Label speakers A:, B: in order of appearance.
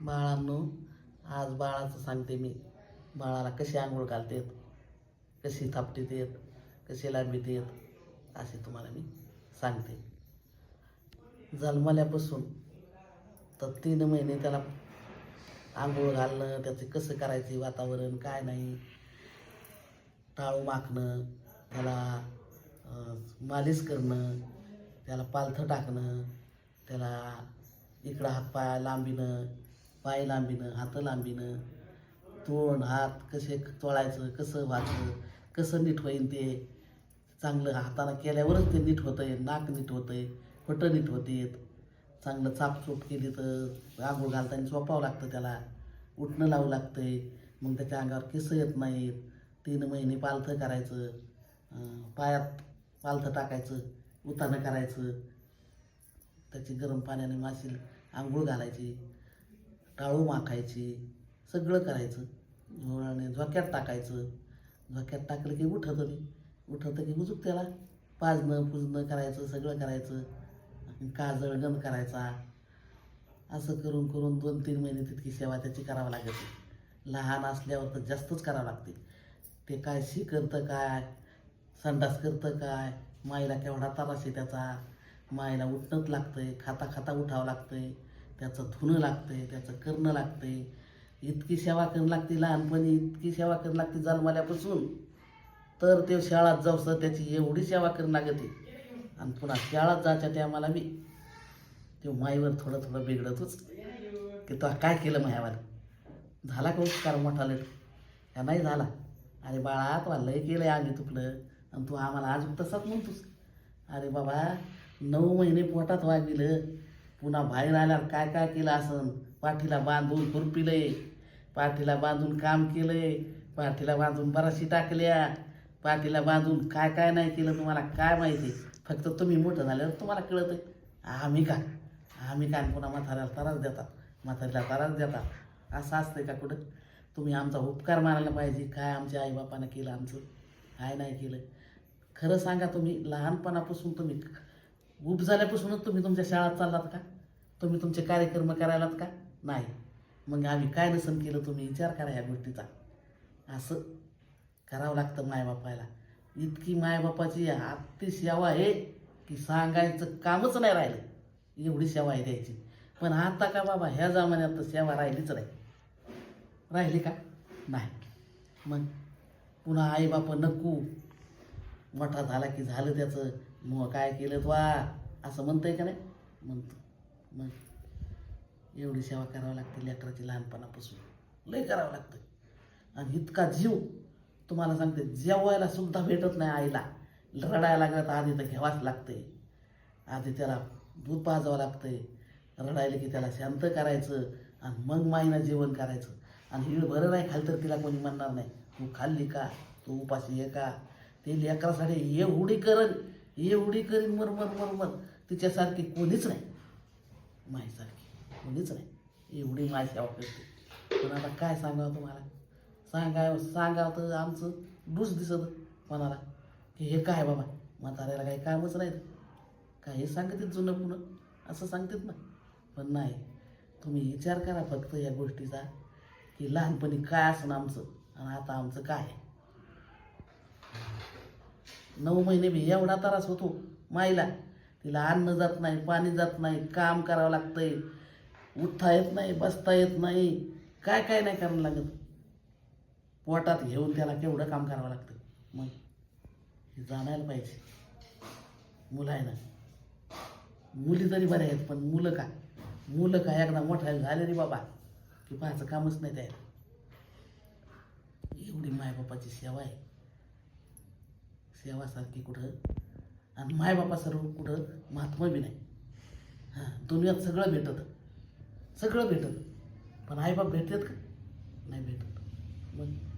A: बाळांनो आज बाळाचं सांगते मी. बाळाला कशी आंघोळ घालतेत कशी थापटीत येत कशी लांबीत येत असे तुम्हाला मी सांगते. जन्मल्यापासून तर तीन महिने त्याला आंघोळ घालणं त्याचं कसं करायचे वातावरण काय नाही. टाळू माखणं त्याला मालिश करणं त्याला पालथं टाकणं त्याला इकडं हातपाय लांबीनं पाय लांबीनं हात लांबीनं तोंड हात कसे चोळायचं कसं व्हायचं कसं नीट होईन ते चांगलं हातानं केल्यावरच ते नीट होतं आहे नाक नीट होतं आहे फटं नीट होते. चांगलं चापचूप केली तर आंघोळ घालताना झोपावं लागतं त्याला उठणं लावू लागतं आहे मग त्याच्या अंगावर केस येत नाहीत. तीन महिने पालथं करायचं पायात पालथं टाकायचं उतानं करायचं. त्याची गरम पाण्याने माशी आंघोळ घालायची. टाळू माखायची सगळं करायचं. आणि झोक्यात टाकायचं. झोक्यात टाकलं की उठतं ते उठतं की उजूक त्याला. पाजणं पुजणं करायचं सगळं करायचं. काजळ गण करायचा. असं करून करून दोन तीन महिने तितकी सेवा त्याची करावं लागते. लहान असल्यावर तर जास्तच करावं लागते. ते काय शी करतं काय? संडास करतं काय? माईला केवढा त्रास आहे त्याचा? माईला उठणंच लागतंय. खाता खाता उठावं लागतंय. त्याचं धुणं आहे त्याचं करणं लागतंय. इतकी सेवा करणं लागते लहानपणी इतकी सेवा करणं लागते जन्माल्यापासून. तर ते शाळात जाऊसं त्याची एवढी सेवा करणं लागते. आणि पुन्हा शाळात जायच्या टायमाला मी ते माईवर थोडं थोडं बिघडतच. की तो काय केलं मायावर झाला का उपकार मोठा लट? का नाही झाला? अरे बाळा तुला लय केलं आहे आम्ही तुकडं. आणि तू आम्हाला आज तसाच म्हणतोस. अरे बाबा नऊ महिने पोटात वागविलं पुन्हा बाहेर आल्यावर काय काय केलं असं पाठीला बांधून खुरपिलंय पाठीला बांधून काम केलंय पाठीला बांधून बराशी टाकल्या पाठीला बांधून काय काय नाही केलं तुम्हाला काय माहिती? फक्त तुम्ही मोठं झाल्यावर तुम्हाला कळत आहे आम्ही का? आम्ही काय पुन्हा म्हाताऱ्याला त्रास देतात. म्हातारीला त्रास देतात. असं असतंय का कुठं? तुम्ही आमचा उपकार मानायला पाहिजे. काय आमच्या आईबापानं केलं आमचं? काय नाही केलं? खरं सांगा तुम्ही लहानपणापासून तुम्ही उप झाल्यापासूनच तुम्ही तुमच्या शाळेत चाललात का? तुम्ही तुमचे कार्यक्रम करायलात का? नाही. मग आम्ही काय नसन केलं तुम्ही? विचार करा ह्या गोष्टीचा. असं करावं लागतं मायबापाला. इतकी मायबापाची आत्ती सेवा आहे की सांगायचं कामच नाही राहिलं. एवढी सेवा आहे द्यायची पण आता का बाबा? ह्या जमान्यात तर सेवा राहिलीच नाही. राहिली का? नाही. मग पुन्हा आईबाप नको. मोठा झाला की झालं त्याचं. मग काय केलं वा? असं म्हणतंय का नाही? म्हणतो. मग एवढी सेवा करावी लागते लेकराची लहानपणापासून. लय करावं लागतं. आणि इतका जीव. तुम्हाला सांगते जेवायला सुद्धा भेटत नाही आईला. रडायला लागलं तर आधी तर घ्यावाच लागते. आधी त्याला दूध पाजावं लागतंय. रडायला की त्याला शांत करायचं आणि मग माईनं जेवण करायचं. आणि हिळ बरं नाही खाल तर तिला कोणी म्हणणार नाही तू खाल्ली का? तू उपाशी आहे का? ते लेकरासाठी एवढी करन एवढी करीन मर मर तिच्यासारखी कोणीच नाही. माझ्यासारखी कोणीच नाही. एवढी माय सेवा करते पण आता काय सांगावं तुम्हाला? सांगावं सांगावं तर आमचं डूस दिसत कोणाला की हे काय बाबा? म्हाताऱ्याला काही कामच नाही. काय हे सांगतात जुनं पुणं असं सांगतात ना. पण नाही. तुम्ही विचार करा फक्त या गोष्टीचा. की लहानपणी काय असणं आमचं? आणि आता आमचं काय? आहे. नऊ महिने बी एवढा त्रास होतो माईला. तिला अन्न जात नाही पाणी जात नाही काम करावं लागतंय. उठता येत नाही बसता येत नाही. काय काय नाही करायला लागत. पोटात घेऊन त्याला केवढं काम करावं लागतं. मग हे जाणायला पाहिजे. मुलं आहे ना. मुली तरी बऱ्या आहेत पण मुलं का? मुलं का एकदा मोठा झाले रे बाबा. की पाहायचं कामच नाही त्याला एवढी मायबापाची सेवा आहे. सेवासारखी कुठं? आणि मायबापा सर्व कुठं? महात्मा बी नाही. हां दुनियात सगळं भेटत. सगळं भेटत. पण आईबाप भेटतात का? नाही भेटत. मग